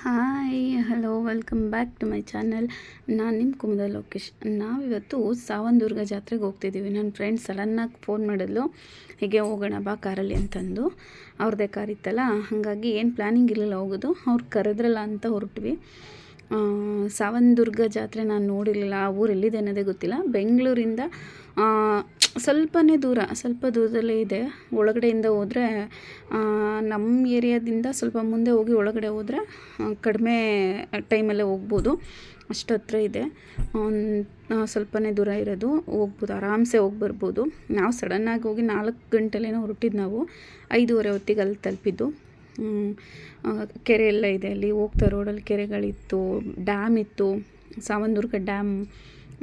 Hi hello welcome back to my channel ನಾನು ನಿಮ್ಮ ಕುಮದ ಲೋಕೇಶ್. ನಾವಿವತ್ತು ಸಾವಂದುರ್ಗ ಜಾತ್ರೆಗೆ ಹೋಗ್ತಿದ್ದೀವಿ ನನ್ನ ಫ್ರೆಂಡ್ ಸಡನ್ನಾಗಿ ಫೋನ್ ಮಾಡಿದ್ಲು. ಹೀಗೆ ಹೋಗೋಣ ಬಾ ಕಾರಲ್ಲಿ ಅಂತಂದು. ಅವ್ರದ್ದೇ ಕಾರ್ ಇತ್ತಲ್ಲ, ಹಾಗಾಗಿ ಏನು ಪ್ಲ್ಯಾನಿಂಗ್ ಇರಲಿಲ್ಲ ಹೋಗೋದು. ಅವ್ರು ಕರೆದ್ರಲ್ಲ ಅಂತ ಹೊರಟ್ವಿ. ಆ, ಸಾವಂದುರ್ಗ ಜಾತ್ರೆ ನಾನು ನೋಡಿರಲಿಲ್ಲ ಆ ಊರು ಎಲ್ಲಿದೆ ಅನ್ನೋದೇ ಗೊತ್ತಿಲ್ಲ. ಬೆಂಗಳೂರಿಂದ ಸ್ವಲ್ಪನೇ ದೂರ ಸ್ವಲ್ಪ ದೂರದಲ್ಲೇ ಇದೆ. ಒಳಗಡೆಯಿಂದ ಹೋದರೆ ನಮ್ಮ ಏರಿಯಾದಿಂದ ಸ್ವಲ್ಪ ಮುಂದೆ ಹೋಗಿ ಒಳಗಡೆ ಹೋದರೆ ಕಡಿಮೆ ಟೈಮಲ್ಲೇ ಹೋಗ್ಬೋದು. ಅಷ್ಟು ಹತ್ರ ಇದೆ. ಸ್ವಲ್ಪನೇ ದೂರ ಇರೋದು. ಹೋಗ್ಬೋದು ಆರಾಮ್ಸೆ ಹೋಗಿ ಬರ್ಬೋದು. ನಾವು ಸಡನ್ನಾಗಿ ಹೋಗಿ ನಾಲ್ಕು ಗಂಟೆಲೇನೋ ಹೊರಟಿದ್ದು ನಾವು. ಐದೂವರೆ ಹೊತ್ತಿಗೆ ಅಲ್ಲಿ ತಲುಪಿದ್ದು. ಕೆರೆ ಎಲ್ಲ ಇದೆ ಅಲ್ಲಿ. ಹೋಗ್ತಾ ರೋಡಲ್ಲಿ ಕೆರೆಗಳಿತ್ತು, ಡ್ಯಾಮ್ ಇತ್ತು. ಸಾವಂದುರ್ಗ ಡ್ಯಾಮ್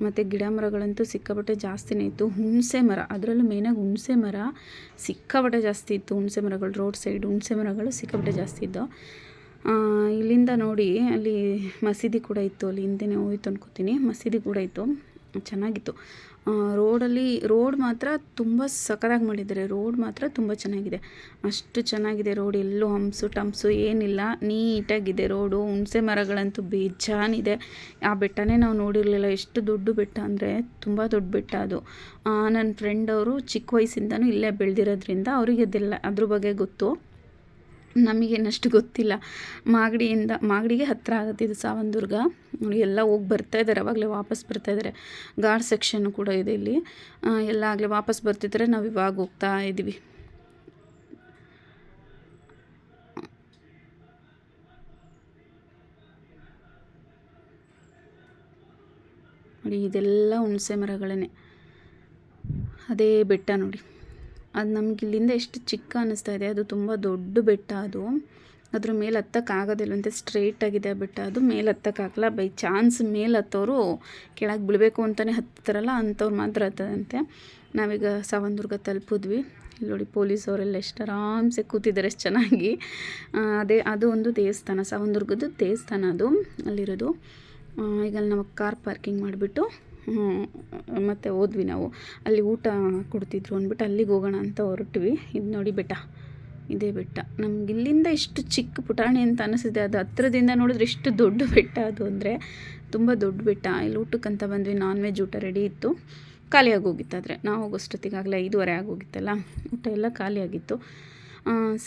ಮತ್ತು ಗಿಡ ಮರಗಳಂತೂ ಸಿಕ್ಕಾಪಟ್ಟೆ ಜಾಸ್ತಿನೇ ಇತ್ತು. ಹುಣಸೆ ಮರ, ಅದರಲ್ಲೂ ಮೇಯ್ನಾಗಿ ಹುಣಸೆ ಮರ ಸಿಕ್ಕಾಪಟ್ಟೆ ಜಾಸ್ತಿ ಇತ್ತು. ಹುಣಸೆ ಮರಗಳು ರೋಡ್ ಸೈಡ್ ಹುಣಸೆ ಮರಗಳು ಸಿಕ್ಕಾಪಟ್ಟೆ ಜಾಸ್ತಿ ಇದ್ದವು. ಇಲ್ಲಿಂದ ನೋಡಿ, ಅಲ್ಲಿ ಮಸೀದಿ ಕೂಡ ಇತ್ತು. ಅಲ್ಲಿ ಹಿಂದೆನೇ ಹೋಯ್ತು ಅನ್ಕೋತೀನಿ. ಮಸೀದಿ ಕೂಡ ಇತ್ತು. ಚೆನ್ನಾಗಿತ್ತು. ರೋಡಲ್ಲಿ, ರೋಡ್ ಮಾತ್ರ ತುಂಬ ಸಖತ್ತಾಗಿ ಮಾಡಿದ್ದಾರೆ. ರೋಡ್ ಮಾತ್ರ ತುಂಬ ಚೆನ್ನಾಗಿದೆ. ಅಷ್ಟು ಚೆನ್ನಾಗಿದೆ ರೋಡ್. ಎಲ್ಲೂ ಹಂಪ್ಸು ಟಂಪ್ಸು ಏನಿಲ್ಲ. ನೀಟಾಗಿದೆ ರೋಡು. ಹುಣಸೆ ಮರಗಳಂತೂ ಬೇಜಾನಿದೆ. ಆ ಬೆಟ್ಟನೇ ನಾವು ನೋಡಿರಲಿಲ್ಲ. ಎಷ್ಟು ದೊಡ್ಡ ಬೆಟ್ಟ ಅಂದರೆ ತುಂಬ ದೊಡ್ಡ ಬೆಟ್ಟ ಅದು. ನನ್ನ ಫ್ರೆಂಡ್ ಅವರು ಚಿಕ್ಕ ವಯಸ್ಸಿಂದನೂ ಇಲ್ಲೇ ಬೆಳೆದಿರೋದ್ರಿಂದ ಅವರಿಗೆ ಅದೆಲ್ಲ ಅದ್ರ ಬಗ್ಗೆ ಗೊತ್ತು. ನಮಗೇನಷ್ಟು ಗೊತ್ತಿಲ್ಲ. ಮಾಗಡಿಯಿಂದ, ಮಾಗಡಿಗೆ ಹತ್ತಿರ ಆಗುತ್ತೆ ಇದು ಸಾವಂದುರ್ಗ ಎಲ್ಲ ಹೋಗಿ ಬರ್ತಾ ಇದ್ದಾರೆ ಅವಾಗಲೇ ವಾಪಸ್ ಬರ್ತಾ ಇದ್ದಾರೆ ಗಾರ್ಡ್ ಸೆಕ್ಷನ್ನು ಕೂಡ ಇದೆ ಇಲ್ಲಿ. ಎಲ್ಲ ಆಗಲೇ ವಾಪಸ್ ಬರ್ತಿದ್ರೆ, ನಾವು ಇವಾಗ ಹೋಗ್ತಾ ಇದ್ದೀವಿ ನೋಡಿ, ಇದೆಲ್ಲ ಹುಣಸೆ ಮರಗಳೇ ಅದೇ ಬೆಟ್ಟ ನೋಡಿ. ಅದು ನಮ್ಗೆ ಇಲ್ಲಿಂದ ಎಷ್ಟು ಚಿಕ್ಕ ಅನ್ನಿಸ್ತಾ ಇದೆ, ಅದು ತುಂಬ ದೊಡ್ಡ ಬೆಟ್ಟ ಅದು. ಅದ್ರ ಮೇಲೆ ಹತ್ತಕ್ಕಾಗೋದಿಲ್ವಂತೆ ಸ್ಟ್ರೈಟ್ ಆಗಿದೆ ಆ ಬೆಟ್ಟ ಅದು. ಮೇಲೆ ಹತ್ತಕ್ಕಾಗಲ್ಲ ಬೈ ಚಾನ್ಸ್ ಮೇಲೆ ಹತ್ತೋರು ಕೆಳಗೆ ಬೀಳಬೇಕು ಅಂತಲೇ ಹತ್ತಾರಲ್ಲ, ಅಂಥವ್ರು ಮಾತ್ರ ಹತ್ತದಂತೆ. ನಾವೀಗ ಸಾವಂದುರ್ಗ ತಲುಪಿದ್ವಿ. ಇಲ್ಲಿ ನೋಡಿ ಪೊಲೀಸ್ ಅವರೆಲ್ಲ ಎಷ್ಟು ಆರಾಮ್ಸೆ ಕೂತಿದ್ದಾರೆ ಎಷ್ಟು ಚೆನ್ನಾಗಿ. ಅದೇ, ಅದು ಒಂದು ದೇವಸ್ಥಾನ ಸಾವಂದುರ್ಗದ ದೇವಸ್ಥಾನ ಅದು ಅಲ್ಲಿರೋದು. ಈಗ ಅಲ್ಲಿ ನಾವು ಕಾರ್ ಪಾರ್ಕಿಂಗ್ ಮಾಡಿಬಿಟ್ಟು ಮತ್ತು ಹೋದ್ವಿ ನಾವು. ಅಲ್ಲಿ ಊಟ ಕೊಡ್ತಿದ್ರು ಅಂದ್ಬಿಟ್ಟು ಅಲ್ಲಿಗೆ ಹೋಗೋಣ ಅಂತ ಹೊರಟ್ವಿ. ಇದು ನೋಡಿ ಬೆಟ್ಟ, ಇದೇ ಬೆಟ್ಟ. ನಮ್ಗೆ ಇಲ್ಲಿಂದ ಎಷ್ಟು ಚಿಕ್ಕ ಪುಟಾಣಿ ಅಂತ ಅನಿಸಿದೆ ಅದು ಹತ್ರದಿಂದ ನೋಡಿದ್ರೆ ಎಷ್ಟು ದೊಡ್ಡ ಬೆಟ್ಟ ಅದು ಅಂದರೆ ತುಂಬ ದೊಡ್ಡ ಬೆಟ್ಟ. ಇಲ್ಲಿ ಊಟಕ್ಕಂತ ಬಂದ್ವಿ ನಾನ್ ವೆಜ್ ಊಟ ರೆಡಿ ಇತ್ತು. ಖಾಲಿಯಾಗಿ ಹೋಗಿತ್ತಾದರೆ. ನಾವು ಹೋಗೋಷ್ಟೊತ್ತಿಗಾಗಲೇ ಐದುವರೆ ಆಗೋಗಿತ್ತಲ್ಲ. ಊಟ ಎಲ್ಲ ಖಾಲಿಯಾಗಿತ್ತು.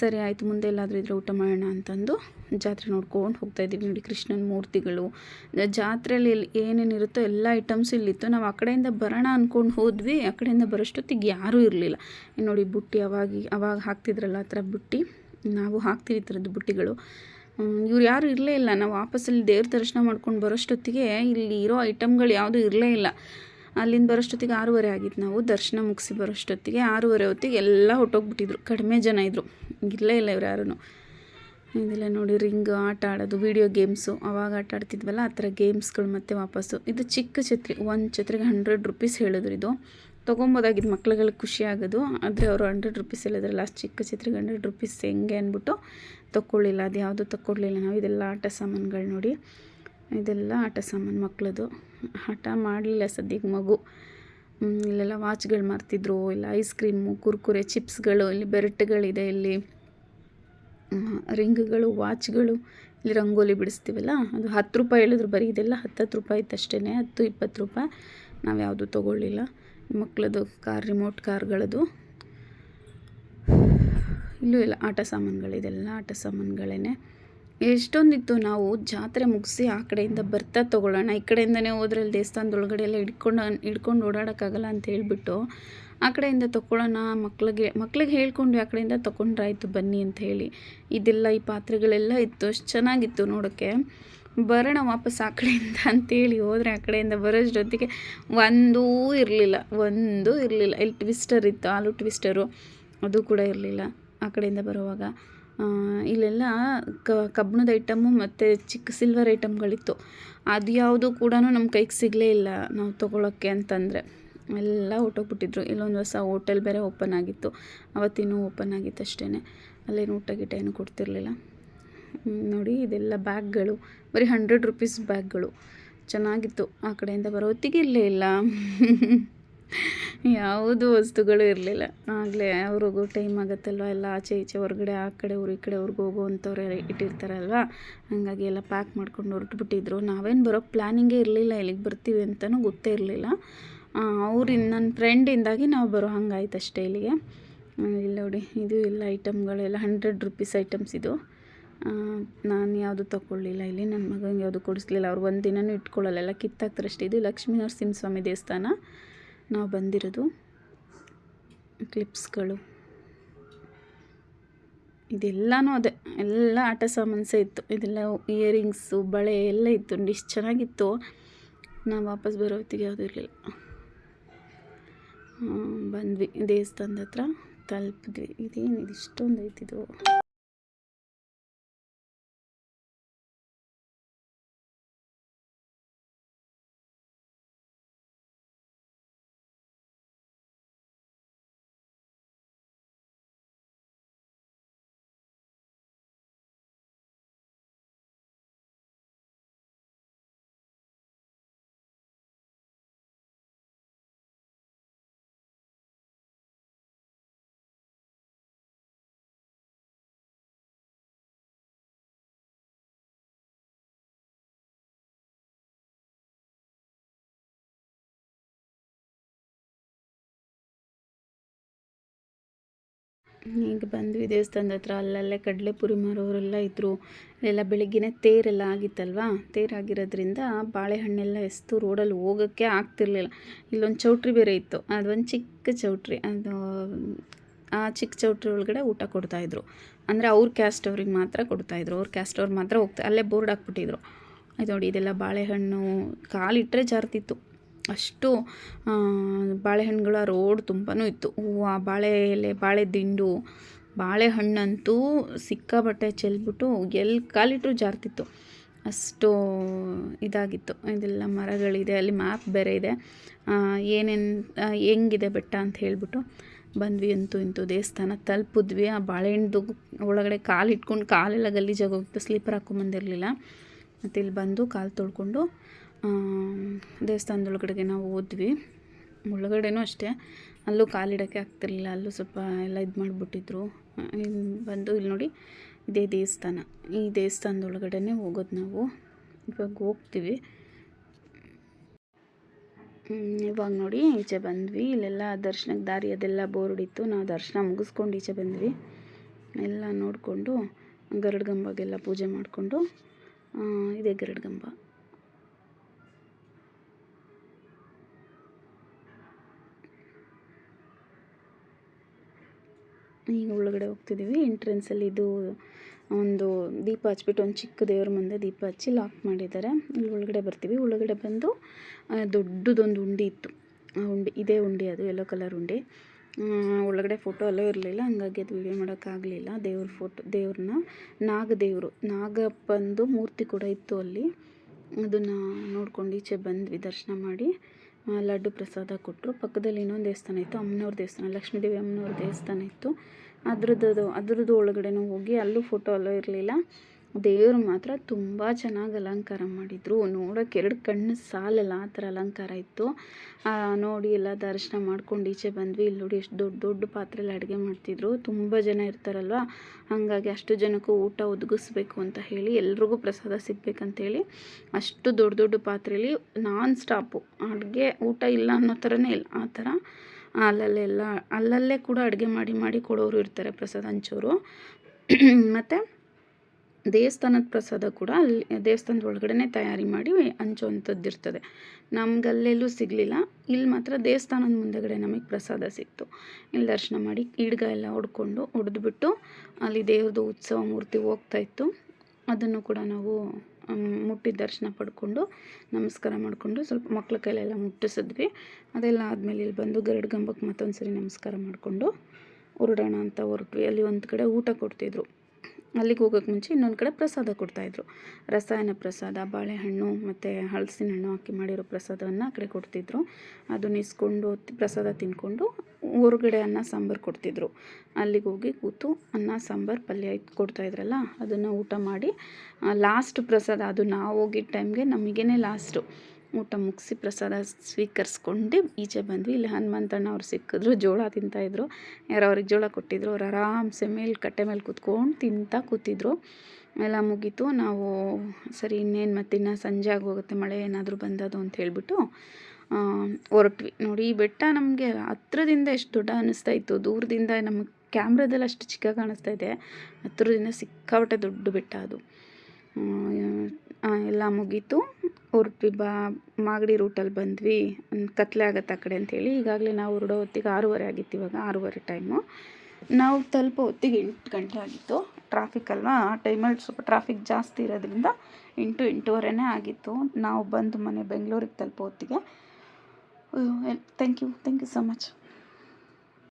ಸರಿ ಆಯಿತು, ಮುಂದೆ ಎಲ್ಲಾದರೂ ಇದ್ರೆ ಊಟ ಮಾಡೋಣ ಅಂತಂದು ಜಾತ್ರೆ ನೋಡ್ಕೊಂಡು ಹೋಗ್ತಾ ಇದ್ದೀವಿ. ನೋಡಿ, ಕೃಷ್ಣನ ಮೂರ್ತಿಗಳು. ಜಾತ್ರೆಯಲ್ಲಿ ಏನೇನಿರುತ್ತೋ ಎಲ್ಲ ಐಟಮ್ಸ್ ಇಲ್ಲಿತ್ತು. ನಾವು ಆ ಕಡೆಯಿಂದ ಬರೋಣ ಅಂದ್ಕೊಂಡು ಹೋದ್ವಿ. ಆ ಕಡೆಯಿಂದ ಬರೋಷ್ಟೊತ್ತಿಗೆ ಯಾರೂ ಇರಲಿಲ್ಲ. ನೋಡಿ, ಬುಟ್ಟಿ ಅವಾಗಿ, ಅವಾಗ ಹಾಕ್ತಿದ್ರಲ್ಲ ಆ ಥರ ಬುಟ್ಟಿ. ನಾವು ಹಾಕ್ತೀವಿ ಈ ಥರದ್ದು ಬುಟ್ಟಿಗಳು. ಇವ್ರು ಯಾರೂ ಇರಲೇ ಇಲ್ಲ. ನಾವು ವಾಪಸ್ಸಲ್ಲಿ ದೇವ್ರ ದರ್ಶನ ಮಾಡ್ಕೊಂಡು ಬರೋಷ್ಟೊತ್ತಿಗೆ ಇಲ್ಲಿ ಇರೋ ಐಟಮ್ಗಳು ಯಾವುದೂ ಇರಲೇ ಇಲ್ಲ. ಅಲ್ಲಿಂದ ಬರೋಷ್ಟೊತ್ತಿಗೆ ಆರೂವರೆ ಆಗಿತ್ತು ನಾವು. ದರ್ಶನ ಮುಗಿಸಿ ಬರೋಷ್ಟೊತ್ತಿಗೆ ಆರೂವರೆ ಹೊತ್ತಿಗೆ ಎಲ್ಲ ಹೊಟ್ಟೋಗ್ಬಿಟ್ಟಿದ್ರು ಕಡಿಮೆ ಜನ ಇದ್ದರು ಇರಲೇ ಇಲ್ಲ ಇವ್ರು ಯಾರೂ ಇದೆಲ್ಲ ನೋಡಿ, ರಿಂಗ್ ಆಟ ಆಡೋದು ವೀಡಿಯೋ ಗೇಮ್ಸು ಅವಾಗ ಆಟ ಆಡ್ತಿದ್ವಲ್ಲ, ಆ ಥರ ಗೇಮ್ಸ್ಗಳು ಮತ್ತೆ ವಾಪಸ್ಸು. ಇದು ಚಿಕ್ಕ ಛತ್ರಿ, ಒಂದು ಛತ್ರಿಗೆ ಹಂಡ್ರೆಡ್ ರುಪೀಸ್ ಹೇಳಿದ್ರು ಇದು. ತೊಗೊಬೋದಾಗಿದ್ದು ಮಕ್ಳುಗಳಿಗೆ ಖುಷಿ ಆಗೋದು. ಆದರೆ ಅವರು ಹಂಡ್ರೆಡ್ ರುಪೀಸ್ ಹೇಳಿದ್ರೆ ಲಾಸ್ಟ್ ಚಿಕ್ಕ ಛತ್ರಿಗೆ ಹಂಡ್ರೆಡ್ ರುಪೀಸ್ ಹೆಂಗೆ ಅಂದ್ಬಿಟ್ಟು ತೊಗೊಳ್ಳಿಲ್ಲ ಅದು ಯಾವುದೂ ತೊಗೊಳ್ಳಿಲ್ಲ ನಾವು. ಇದೆಲ್ಲ ಆಟ ಸಾಮಾನುಗಳು ನೋಡಿ. ಇದೆಲ್ಲ ಆಟ ಸಾಮಾನು ಮಕ್ಕಳದು ಆಟ ಮಾಡಲಿಲ್ಲ ಸದ್ಯಕ್ಕೆ ಮಗು. ಇಲ್ಲೆಲ್ಲ ವಾಚ್ಗಳು ಮಾರ್ತಿದ್ರು. ಇಲ್ಲ ಐಸ್ ಕ್ರೀಮು ಕುರ್ಕುರೆ ಚಿಪ್ಸ್ಗಳು ಇಲ್ಲಿ ಬೆರಟ್ಗಳಿದೆ ಇಲ್ಲಿ. ರಿಂಗ್ಗಳು ವಾಚ್ಗಳು ಇಲ್ಲಿ ರಂಗೋಲಿ ಬಿಡಿಸ್ತೀವಲ್ಲ, ಅದು ಹತ್ತು ರೂಪಾಯಿ ಹೇಳಿದ್ರು. ಬರೀ ಇದೆಲ್ಲ ಹತ್ತತ್ತು ರೂಪಾಯಿ ಇತ್ತು ಅಷ್ಟೇ ಹತ್ತು, ಇಪ್ಪತ್ತು ರೂಪಾಯಿ. ನಾವು ಯಾವುದು ತೊಗೊಳ್ಳಿಲ್ಲ. ಮಕ್ಕಳದು ಕಾರ್ ರಿಮೋಟ್ ಕಾರ್ಗಳದು ಇಲ್ಲೂ ಎಲ್ಲ ಆಟ ಸಾಮಾನುಗಳು, ಇದೆಲ್ಲ ಆಟ ಸಾಮಾನುಗಳೇ ಎಷ್ಟೊಂದಿತ್ತು ನಾವು ಜಾತ್ರೆ ಮುಗಿಸಿ ಆ ಕಡೆಯಿಂದ ಬರ್ತಾ ತೊಗೊಳ್ಳೋಣ, ಈ ಕಡೆಯಿಂದನೇ ಹೋದ್ರಲ್ಲಿ ದೇವಸ್ಥಾನದೊಳಗಡೆ ಎಲ್ಲ ಹಿಡ್ಕೊಂಡು ಹಿಡ್ಕೊಂಡು ಓಡಾಡೋಕ್ಕಾಗಲ್ಲ ಅಂತ ಹೇಳಿಬಿಟ್ಟು ಆ ಕಡೆಯಿಂದ ತೊಗೊಳ್ಳೋಣ, ಮಕ್ಳಿಗೆ ಮಕ್ಳಿಗೆ ಹೇಳ್ಕೊಂಡ್ವಿ ಆ ಕಡೆಯಿಂದ ತೊಗೊಂಡ್ರಾಯ್ತು ಬನ್ನಿ ಅಂತ ಹೇಳಿ. ಇದೆಲ್ಲ ಈ ಪಾತ್ರೆಗಳೆಲ್ಲ ಇತ್ತು, ಅಷ್ಟು ಚೆನ್ನಾಗಿತ್ತು ನೋಡೋಕ್ಕೆ. ಬರೋಣ ವಾಪಸ್ ಆ ಕಡೆಯಿಂದ ಅಂತೇಳಿ ಹೋದರೆ ಆ ಕಡೆಯಿಂದ ಬರೋಷ್ಟೊತ್ತಿಗೆ ಒಂದೂ ಇರಲಿಲ್ಲ ಒಂದೂ ಇರಲಿಲ್ಲ. ಇಲ್ಲಿ ಟ್ವಿಸ್ಟರ್ ಇತ್ತು ಆಲೂ ಟ್ವಿಸ್ಟರು, ಅದು ಕೂಡ ಇರಲಿಲ್ಲ ಆ ಕಡೆಯಿಂದ ಬರುವಾಗ. ಇಲ್ಲೆಲ್ಲ ಕಬ್ಬಿಣದ ಐಟಮ್ಮು ಮತ್ತು ಚಿಕ್ಕ ಸಿಲ್ವರ್ ಐಟಮ್ಗಳಿತ್ತು ಅದು ಯಾವುದು ಕೂಡ ನಮ್ಮ ಕೈಗೆ ಸಿಗಲೇ ಇಲ್ಲ ನಾವು ತೊಗೊಳಕ್ಕೆ ಅಂತಂದರೆ. ಎಲ್ಲ ಹೊಟ್ಟೋಗ್ಬಿಟ್ಟಿದ್ರು ಇಲ್ಲೊಂದು ಹೊಸ ಹೋಟೆಲ್ ಬೇರೆ ಓಪನ್ ಆಗಿತ್ತು. ಅವತ್ತಿನೂ ಓಪನ್ ಆಗಿತ್ತು ಅಷ್ಟೇ ಅಲ್ಲೇನು ಊಟ ಗೀಟ ಏನು ಕೊಡ್ತಿರ್ಲಿಲ್ಲ. ನೋಡಿ ಇದೆಲ್ಲ ಬ್ಯಾಗ್ಗಳು ಬರೀ ಹಂಡ್ರೆಡ್ ರುಪೀಸ್ ಬ್ಯಾಗ್ಗಳು ಚೆನ್ನಾಗಿತ್ತು. ಆ ಕಡೆಯಿಂದ ಬರೋ ಹೊತ್ತಿಗೆ ಇಲ್ಲೇ ಇಲ್ಲ. ಯಾವುದು ವಸ್ತುಗಳು ಇರಲಿಲ್ಲ. ಆಗಲೇ ಅವ್ರಿಗೂ ಟೈಮ್ ಆಗುತ್ತಲ್ವ? ಎಲ್ಲ ಆಚೆ ಈಚೆ ಹೊರಗಡೆ, ಆ ಕಡೆ ಊರು, ಈ ಕಡೆ ಊರಿಗೆ ಹೋಗುವಂಥವ್ರೆ ಇಟ್ಟಿರ್ತಾರಲ್ವ? ಹಾಗಾಗಿ ಎಲ್ಲ ಪ್ಯಾಕ್ ಮಾಡ್ಕೊಂಡು ಹೊರಟುಬಿಟ್ಟಿದ್ರು. ನಾವೇನು ಬರೋ ಪ್ಲ್ಯಾನಿಂಗೇ ಇರಲಿಲ್ಲ. ಇಲ್ಲಿಗೆ ಬರ್ತೀವಿ ಅಂತಲೂ ಗೊತ್ತೇ ಇರಲಿಲ್ಲ. ಅವ್ರಿಂದ ನನ್ನ ಫ್ರೆಂಡಿಂದಾಗಿ ನಾವು ಬರೋ ಹಂಗಾಯ್ತು ಅಷ್ಟೇ ಇಲ್ಲಿಗೆ. ಇಲ್ಲಿ ನೋಡಿ, ಇದು ಎಲ್ಲ ಐಟಮ್ಗಳೆಲ್ಲ ಹಂಡ್ರೆಡ್ ರುಪೀಸ್ ಐಟಮ್ಸ್ ಇದು. ನಾನು ಯಾವುದು ತಗೊಳ್ಳಿಲ್ಲ ಇಲ್ಲಿ. ನನ್ನ ಮಗನಿಗೆ ಯಾವುದು ಕೊಡಿಸ್ಲಿಲ್ಲ. ಅವ್ರು ಒಂದು ದಿನವೂ ಇಟ್ಕೊಳ್ಳಲ್ಲ. ಎಲ್ಲ ಕಿತ್ತಾಕ್ತಾರೆ ಅಷ್ಟೇ ಇದು ಲಕ್ಷ್ಮೀ ನರಸಿಂಹಸ್ವಾಮಿ ದೇವಸ್ಥಾನ. ನಾವು ಬಂದಿರೋದು ಕ್ಲಿಪ್ಸ್ಗಳು ಇದೆಲ್ಲನೂ ಅದೇ, ಎಲ್ಲ ಆಟ ಸಾಮಾನ್ಸೇ ಇತ್ತು. ಇದೆಲ್ಲ ಇಯರಿಂಗ್ಸು ಬಳೆ ಎಲ್ಲ ಇತ್ತು. ಇಷ್ಟು ಚೆನ್ನಾಗಿತ್ತು. ನಾವು ವಾಪಸ್ ಬರೋ ಹೊತ್ತಿಗೆ ಯಾವುದೂ ಇರಲಿಲ್ಲ. ಬಂದ್ವಿ. ದೇವಸ್ಥಾನದ ಹತ್ರ ತಲುಪಿದ್ವಿ. ಇದೇನಿದು? ಇಷ್ಟೊಂದು ಐತಿದು. ಈಗ ಬಂದ್ವಿ ದೇವಸ್ಥಾನದ ಹತ್ರ. ಅಲ್ಲಲ್ಲೇ ಕಡಲೆಪುರಿ ಮಾರೋರೆಲ್ಲ ಇದ್ದರು ಎಲ್ಲ ಬೆಳಿಗ್ಗೆನೇ ತೇರೆಲ್ಲ ಆಗಿತ್ತಲ್ವಾ? ತೇರಾಗಿರೋದ್ರಿಂದ ಬಾಳೆಹಣ್ಣೆಲ್ಲ ಎಸ್ತು ರೋಡಲ್ಲಿ ಹೋಗೋಕ್ಕೆ ಆಗ್ತಿರ್ಲಿಲ್ಲ. ಇಲ್ಲೊಂದು ಚೌಟ್ರಿ ಬೇರೆ ಇತ್ತು. ಅದೊಂದು ಚಿಕ್ಕ ಚೌಟ್ರಿ. ಅದು, ಆ ಚಿಕ್ಕ ಚೌಟ್ರಿ ಒಳಗಡೆ ಊಟ ಕೊಡ್ತಾಯಿದ್ರು ಅಂದರೆ ಅವ್ರ ಕ್ಯಾಸ್ಟ್ ಅವ್ರಿಗೆ ಮಾತ್ರ ಕೊಡ್ತಾಯಿದ್ರು ಅವ್ರ ಕ್ಯಾಸ್ಟ್ ಅವ್ರು ಮಾತ್ರ ಹೋಗ್ತಾ, ಅಲ್ಲೇ ಬೋರ್ಡ್ ಹಾಕ್ಬಿಟ್ಟಿದ್ರು. ಇದು ನೋಡಿ, ಇದೆಲ್ಲ ಬಾಳೆಹಣ್ಣು. ಕಾಲಿಟ್ಟರೆ ಜಾರ್ತಿತ್ತು. ಅಷ್ಟು ಬಾಳೆಹಣ್ಣುಗಳ ರೋಡ್ ತುಂಬಾ ಇತ್ತು. ಹೂವು, ಬಾಳೆ ಎಲೆ, ಬಾಳೆ ದಿಂಡು ಬಾಳೆಹಣ್ಣಂತೂ ಸಿಕ್ಕಾಪಟ್ಟೆ ಚೆಲ್ಬಿಟ್ಟು ಎಲ್ಲಿ ಕಾಲಿಟ್ಟರು ಜಾರ್ತಿತ್ತು. ಅಷ್ಟು ಇದಾಗಿತ್ತು. ಇದೆಲ್ಲ ಮರಗಳಿದೆ, ಅಲ್ಲಿ ಮ್ಯಾಪ್ ಬೇರೆ ಇದೆ. ಏನೇನು ಹೆಂಗಿದೆ ಬೆಟ್ಟ ಅಂತ ಹೇಳಿಬಿಟ್ಟು ಬಂದ್ವಿ ಅಂತೂ ಇಂತೂ ದೇವಸ್ಥಾನ. ತಲುಪಿದ್ವಿ. ಆ ಬಾಳೆಹಣ್ಣು ಒಳಗಡೆ ಕಾಲು ಇಟ್ಕೊಂಡು ಕಾಲೆಲ್ಲ ಗಲೀಜಾಗೋಗಿತ್ತು ಸ್ಲೀಪರ್ ಹಾಕ್ಕೊಂಬಂದಿರಲಿಲ್ಲ ಮತ್ತು ಇಲ್ಲಿ ಬಂದು ಕಾಲು ತೊಳ್ಕೊಂಡು ದೇವಸ್ಥಾನದೊಳಗಡೆಗೆ ನಾವು ಹೋದ್ವಿ. ಒಳಗಡೆನೂ ಅಷ್ಟೇ. ಅಲ್ಲೂ ಕಾಲಿಡೋಕ್ಕೆ ಆಗ್ತಿರಲಿಲ್ಲ. ಅಲ್ಲೂ ಸ್ವಲ್ಪ ಎಲ್ಲ ಇದು ಮಾಡಿಬಿಟ್ಟಿದ್ರು. ಬಂದು ಇಲ್ಲಿ ನೋಡಿ, ಇದೇ ದೇವಸ್ಥಾನ. ಈ ದೇವಸ್ಥಾನದೊಳಗಡೆನೇ ಹೋಗೋದು ನಾವು. ಇವಾಗ ಹೋಗ್ತೀವಿ. ಇವಾಗ ನೋಡಿ, ಈಚೆ ಬಂದ್ವಿ. ಇಲ್ಲೆಲ್ಲ ದರ್ಶನಕ್ಕೆ ದಾರಿ ಅದೆಲ್ಲ ಬೋರ್ಡಿತ್ತು ನಾವು ದರ್ಶನ ಮುಗಿಸ್ಕೊಂಡು ಈಚೆ ಬಂದ್ವಿ. ಎಲ್ಲ ನೋಡಿಕೊಂಡು, ಗರುಡ ಪೂಜೆ ಮಾಡಿಕೊಂಡು ಇದೇ ಗರುಡ ಈಗ ಒಳಗಡೆ ಹೋಗ್ತಿದ್ದೀವಿ ಎಂಟ್ರೆನ್ಸಲ್ಲಿ ಇದು, ಒಂದು ದೀಪ ಹಚ್ಬಿಟ್ಟು ಒಂದು ಚಿಕ್ಕ ದೇವ್ರ ಮುಂದೆ ದೀಪ ಹಚ್ಚಿ ಲಾಕ್ ಮಾಡಿದ್ದಾರೆ. ಇಲ್ಲಿ ಒಳಗಡೆ ಬರ್ತೀವಿ. ಒಳಗಡೆ ಬಂದು ದೊಡ್ಡದೊಂದು ಉಂಡಿ ಇತ್ತು. ಆ ಉಂಡಿ, ಇದೇ ಉಂಡಿ ಅದು ಯೆಲ್ಲೋ ಕಲರ್ ಉಂಡಿ. ಒಳಗಡೆ ಫೋಟೋ ಎಲ್ಲ ಇರಲಿಲ್ಲ. ಹಂಗಾಗಿ ಅದು ವೀಡಿಯೋ ಮಾಡೋಕ್ಕಾಗಲಿಲ್ಲ ದೇವ್ರ ಫೋಟೋ ದೇವ್ರನ್ನ, ನಾಗದೇವರು ನಾಗಪ್ಪಂದು ಮೂರ್ತಿ ಕೂಡ ಇತ್ತು ಅಲ್ಲಿ. ಅದನ್ನು ನೋಡ್ಕೊಂಡು ಈಚೆ ಬಂದ್ವಿ. ದರ್ಶನ ಮಾಡಿ. ಲಡ್ಡು ಪ್ರಸಾದ ಕೊಟ್ಟರು. ಪಕ್ಕದಲ್ಲಿ ಇನ್ನೊಂದು ದೇವಸ್ಥಾನ ಇತ್ತು, ಅಮ್ಮನವ್ರ ದೇವಸ್ಥಾನ, ಲಕ್ಷ್ಮೀದೇವಿ ಅಮ್ಮನವ್ರ ದೇವಸ್ಥಾನ ಇತ್ತು. ಅದ್ರದ್ದು ಅದ್ರದ್ದು ಒಳಗಡೆನೂ ಹೋಗಿ ಅಲ್ಲೂ ಫೋಟೋ ಅಲ್ಲೂ ಇರಲಿಲ್ಲ. ದೇವರು ಮಾತ್ರ ತುಂಬ ಚೆನ್ನಾಗಿ ಅಲಂಕಾರ ಮಾಡಿದರು. ನೋಡೋಕೆ ಎರಡು ಕಣ್ಣು ಸಾಲಲ್ಲ ಆ ಥರ ಅಲಂಕಾರ ಇತ್ತು. ನೋಡಿ ಎಲ್ಲ ದರ್ಶನ ಮಾಡ್ಕೊಂಡು ಈಚೆ ಬಂದ್ವಿ. ಇಲ್ಲಿ ನೋಡಿ ಎಷ್ಟು ದೊಡ್ಡ ದೊಡ್ಡ ಪಾತ್ರೆಯಲ್ಲಿ ಅಡುಗೆ ಮಾಡ್ತಿದ್ರು. ತುಂಬ ಜನ ಇರ್ತಾರಲ್ವ? ಹಾಗಾಗಿ ಅಷ್ಟು ಜನಕ್ಕೂ ಊಟ ಒದಗಿಸ್ಬೇಕು ಅಂತ ಹೇಳಿ, ಎಲ್ರಿಗೂ ಪ್ರಸಾದ ಸಿಗಬೇಕಂತೇಳಿ ಅಷ್ಟು ದೊಡ್ಡ ದೊಡ್ಡ ಪಾತ್ರೆಯಲ್ಲಿ ನಾನ್ ಸ್ಟಾಪು. ಅಡುಗೆ ಊಟ ಇಲ್ಲ ಅನ್ನೋ ಥರನೇ ಇಲ್ಲ. ಆ ಥರ ಅಲ್ಲಲ್ಲೆಲ್ಲ ಅಲ್ಲಲ್ಲೇ ಕೂಡ ಅಡುಗೆ ಮಾಡಿ ಮಾಡಿ ಕೊಡೋರು ಇರ್ತಾರೆ ಪ್ರಸಾದ ಹಂಚೋರು. ಮತ್ತು ದೇವಸ್ಥಾನದ ಪ್ರಸಾದ ಕೂಡ ಅಲ್ಲಿ ದೇವಸ್ಥಾನದ ಒಳಗಡೆ ತಯಾರಿ ಮಾಡಿ ಹಂಚುವಂಥದ್ದು ಇರ್ತದೆ ನಮ್ಗೆ ಅಲ್ಲೆಲ್ಲೂ ಸಿಗಲಿಲ್ಲ. ಇಲ್ಲಿ ಮಾತ್ರ ದೇವಸ್ಥಾನದ ಮುಂದೆಗಡೆ ನಮಗೆ ಪ್ರಸಾದ ಸಿಕ್ತು. ಇಲ್ಲಿ ದರ್ಶನ ಮಾಡಿ ಈಡ್ಗ ಎಲ್ಲ ಹೊಡ್ಕೊಂಡು ಹೊಡೆದ್ಬಿಟ್ಟು ಅಲ್ಲಿ ದೇವ್ರದ್ದು ಉತ್ಸವ ಮೂರ್ತಿ ಹೋಗ್ತಾಯಿತ್ತು ಅದನ್ನು ಕೂಡ ನಾವು ಮುಟ್ಟಿ ದರ್ಶನ ಪಡ್ಕೊಂಡು ನಮಸ್ಕಾರ ಮಾಡಿಕೊಂಡು ಸ್ವಲ್ಪ ಮಕ್ಳ ಕೈಲೆಲ್ಲ ಮುಟ್ಟಿಸಿದ್ವಿ. ಅದೆಲ್ಲ ಆದಮೇಲೆ ಇಲ್ಲಿ ಬಂದು ಗರಡ್ ಗಂಬಕ್ಕೆ ಮತ್ತೊಂದು ಸರಿ ನಮಸ್ಕಾರ ಮಾಡಿಕೊಂಡು ಹೊರಡೋಣ ಅಂತ ಹೊರಟ್ವಿ. ಅಲ್ಲಿ ಒಂದು ಕಡೆ ಊಟ ಕೊಡ್ತಿದ್ರು. ಅಲ್ಲಿಗೆ ಹೋಗೋಕ್ಕೆ ಮುಂಚೆ ಇನ್ನೊಂದು ಕಡೆ ಪ್ರಸಾದ ಕೊಡ್ತಾಯಿದ್ರು ರಸಾಯನ ಪ್ರಸಾದ, ಬಾಳೆಹಣ್ಣು ಮತ್ತು ಹಲಸಿನ ಹಣ್ಣು ಹಾಕಿ ಮಾಡಿರೋ ಪ್ರಸಾದವನ್ನು ಆ ಕಡೆ ಕೊಡ್ತಿದ್ರು. ಅದನ್ನ ಇಸ್ಕೊಂಡು ಪ್ರಸಾದ ತಿಂದ್ಕೊಂಡು ಹೊರಗಡೆ ಅನ್ನ, ಸಾಂಬಾರು ಕೊಡ್ತಿದ್ರು. ಅಲ್ಲಿಗೆ ಹೋಗಿ ಕೂತು ಅನ್ನ, ಸಾಂಬಾರು, ಪಲ್ಯ ಇತ್ತು ಕೊಡ್ತಾಯಿದ್ರಲ್ಲ ಅದನ್ನು ಊಟ ಮಾಡಿ ಲಾಸ್ಟ್ ಪ್ರಸಾದ ಅದು ನಾವು ಹೋಗಿದ್ದ ಟೈಮ್ಗೆ ನಮಗೇ ಲಾಸ್ಟು ಊಟ ಮುಗಿಸಿ ಪ್ರಸಾದ ಸ್ವೀಕರಿಸ್ಕೊಂಡು ಈಚೆ ಬಂದ್ವಿ. ಇಲ್ಲಿ ಹನುಮಂತಣ್ಣ ಅವ್ರು ಸಿಕ್ಕಿದ್ರು, ಜೋಳ ತಿಂತಾಯಿದ್ರು ಯಾರೋ ಅವ್ರಿಗೆ ಜೋಳ ಕೊಟ್ಟಿದ್ರು. ಅವ್ರು ಆರಾಮ್ಸೆ ಮೇಲೆ ಕಟ್ಟೆ ಮೇಲೆ ಕೂತ್ಕೊಂಡು ತಿಂತಾ ಕೂತಿದ್ರು. ಎಲ್ಲ ಮುಗೀತು. ನಾವು, ಸರಿ, ಇನ್ನೇನು ಮತ್ತೆ ಇನ್ನು ಸಂಜೆ ಆಗೋಗುತ್ತೆ, ಮಳೆ ಏನಾದರೂ ಬಂದದು ಅಂತ ಹೇಳಿಬಿಟ್ಟು ಹೊರಟ್ವಿ. ನೋಡಿ, ಈ ಬೆಟ್ಟ ನಮಗೆ ಹತ್ರದಿಂದ ಎಷ್ಟು ದೊಡ್ಡ ಅನ್ನಿಸ್ತಾ ಇತ್ತು. ದೂರದಿಂದ ನಮಗೆ ಕ್ಯಾಮ್ರಾದಲ್ಲಿ ಅಷ್ಟು ಚಿಕ್ಕ ಕಾಣಿಸ್ತಾ ಇದೆ. ಹತ್ರದಿಂದ ಸಿಕ್ಕಾಪಟ್ಟೆ ದೊಡ್ಡ ಬೆಟ್ಟ ಅದು. ಎಲ್ಲ ಮುಗೀತು. ಹೊರಟ್ವಿ ಬಾ, ಮಾಗಡಿ ರೂಟಲ್ಲಿ ಬಂದ್ವಿ. ಕತ್ಲೆ ಆಗುತ್ತೆ ಆ ಕಡೆ ಅಂಥೇಳಿ ಈಗಾಗಲೇ ನಾವು ಹೊರಡೋ ಹೊತ್ತಿಗೆ ಆರೂವರೆ ಆಗಿತ್ತು ಇವಾಗ, ಆರೂವರೆ ಟೈಮು. ನಾವು ತಲುಪೋ ಹೊತ್ತಿಗೆ ಎಂಟು ಗಂಟೆ ಆಗಿತ್ತು. ಟ್ರಾಫಿಕ್ ಅಲ್ವಾ? ಆ ಟೈಮಲ್ಲಿ ಸ್ವಲ್ಪ ಟ್ರಾಫಿಕ್ ಜಾಸ್ತಿ ಇರೋದ್ರಿಂದ ಎಂಟು, ಎಂಟೂವರೆನೇ ಆಗಿತ್ತು. ನಾವು ಬಂದು ಮನೆ ಬೆಂಗಳೂರಿಗೆ ತಲುಪೋ ಹೊತ್ತಿಗೆ. Thank you thank you so much